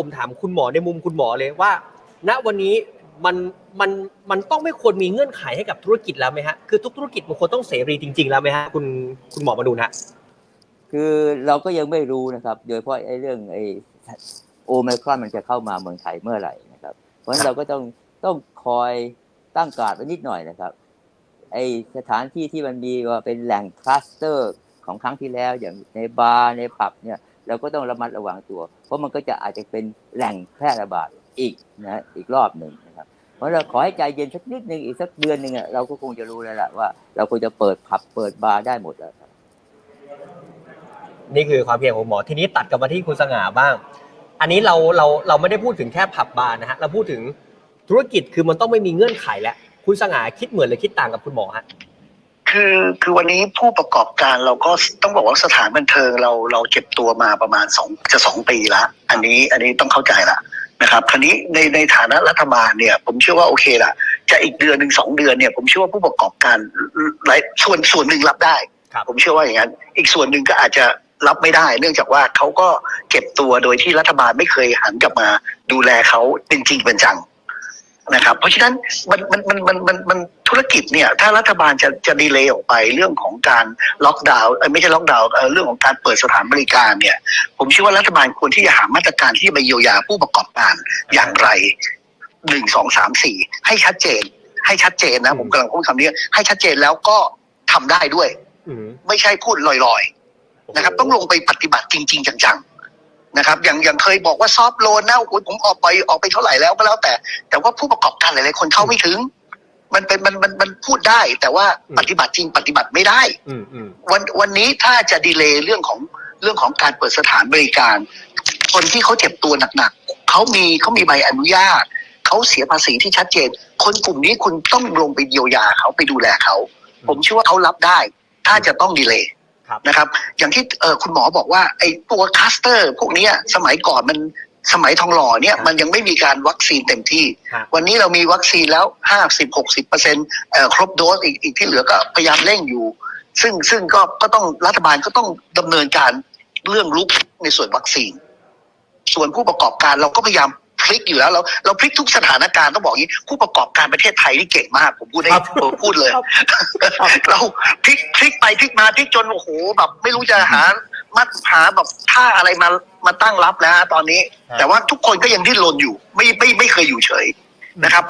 ผมถามคุณหมอในมุมคุณหมอเลยว่า ณวันนี้มันมันมันต้องไม่ควรมีเงื่อนไขให้กับธุรกิจแล้วไหมฮะคือทุกธุรกิจมันควรต้องเสรีจริง ๆ แล้วไหมฮะคุณคุณหมอมาดูนะคือเราก็ยังไม่รู้นะครับ โดยเฉพาะไอ้เรื่องไอ้โอไมครอนมันจะเข้ามาเมืองไทยเมื่อไหร่นะครับ เพราะฉะนั้นเราก็ต้องต้องคอยตั้งการไว้นิดหน่อยนะครับไอ้สถานที่ที่มันมีว่าเป็นแหล่งคลัสเตอร์ของครั้งที่แล้วอย่างในบาร์ในผับเนี่ย เราก็ต้องระมัดระวังตัว เพราะมันก็จะอาจจะเป็นแหล่งแพร่ระบาดอีกนะอีกรอบหนึ่งนะครับเพราะเราขอให้ใจเย็นสักนิดหนึ่งอีกสักเดือนหนึ่งเราก็คงจะรู้แล้วล่ะว่า เราควรจะเปิดผับเปิดบาร์ได้หมดแล้วครับนี่คือความเพียรของหมอทีนี้ตัดกลับมาที่คุณสง่าบ้าง อันนี้เราเราเราไม่ได้พูดถึงแค่ผับบาร์นะฮะเราพูดถึงธุรกิจคือมันต้องไม่มีเงื่อนไขแล้วคุณสง่าคิดเหมือนหรือคิดต่างกับคุณหมอฮะ คือคือวันนี้ผู้ประกอบการเราก็ต้องบอกว่าสถานบันเทิงเราเราเก็บตัวมาประมาณสองจะสองปีละอันนี้อันนี้ต้องเข้าใจละนะครับคราวนี้ในในฐานะรัฐบาลเนี่ย ผมเชื่อว่าโอเคละจะอีกเดือนหนึ่งสองเดือนเนี่ยผมเชื่อว่าผู้ประกอบการหลายส่วนส่วนหนึ่งรับได้ครับผมเชื่อว่าอย่างนั้น อีกส่วนหนึ่งก็อาจจะรับไม่ได้ เนื่องจากว่าเขาก็เก็บตัวโดยที่รัฐบาลไม่เคยหันกลับมาดูแลเขาเป็นจริงเป็นจัง นะครับ เพราะฉะนั้นมันมันมันมันมันมันธุรกิจเนี่ย ถ้ารัฐบาลจะจะดีเลย์ออกไปเรื่องของการล็อกดาวน์เอ้ยไม่ใช่ล็อกดาวน์เอ่อเรื่องของการเปิดสถานบริการเนี่ย ผมเชื่อว่ารัฐบาลควรที่จะหามาตรการที่จะไปเยียวยาผู้ประกอบการอย่างไรหนึ่งสองสามสี่ให้ชัดเจน ให้ชัดเจนนะ ผมกำลังพูดคำนี้ให้ชัดเจนแล้วก็ทำได้ด้วย อืมไม่ใช่พูดลอยๆ นะครับ ต้องลงไปปฏิบัติจริง ๆ จังๆ นะครับอย่างอย่างเคยบอกว่าซอฟต์โลนนะโอ้ยผมออกไปออกไปเท่าไหร่แล้วก็แล้วแต่ แต่ว่าผู้ประกอบการหลายๆคนเข้าไม่ถึง มันเป็นมันมันมันพูดได้ แต่ว่าปฏิบัติจริงปฏิบัติไม่ได้อืมอืมวันวันนี้ถ้าจะดีเลย์เรื่องของเรื่องของการเปิดสถานบริการ คนที่เขาเจ็บตัวหนักๆเขามีเขามีใบอนุญาตเขาเสียภาษีที่ชัดเจน คนกลุ่มนี้คุณต้องลงไปเยียวยาเขาไปดูแลเขาผมเชื่อว่าเขารับได้ ถ้าจะต้องดีเลย์ครับ นะครับ อย่างที่เออคุณหมอบอกว่าไอ้ตัวคัสเตอร์ พวกเนี้ยสมัยก่อนมันสมัยทองหล่อเนี่ยมันยังไม่มีการวัคซีนเต็มที่ฮะวันนี้เรามีวัคซีนแล้วห้าสิบหกสิบเปอร์เซ็นต์ครบโดสอีกอีกที่เหลือก็พยายามเร่งอยู่ ซึ่งซึ่งก็ก็ต้องรัฐบาลก็ต้องดำเนินการเรื่องลุกในส่วนวัคซีน ส่วนผู้ประกอบการเราก็พยายามพ ลิกอยู่แล้วเราเราพลิกทุกสถานการณ์ต้องบอกอย่างนี้ผู้ประกอบการประเทศไทยนี่เก่งมาก ผมพูดให้ครับผมพูดเลยครับเราพลิกพลิกไปพลิกมาพลิกจนโอ้โหแบบไม่รู้จะหามัดหาแบบท่าอะไรมามาตั้งรับนะฮะตอนนี้ครับแต่ว่าทุกคนก็ยังดิ้นรนอยู่ ไม่ไม่ไม่เคยอยู่เฉยนะครับ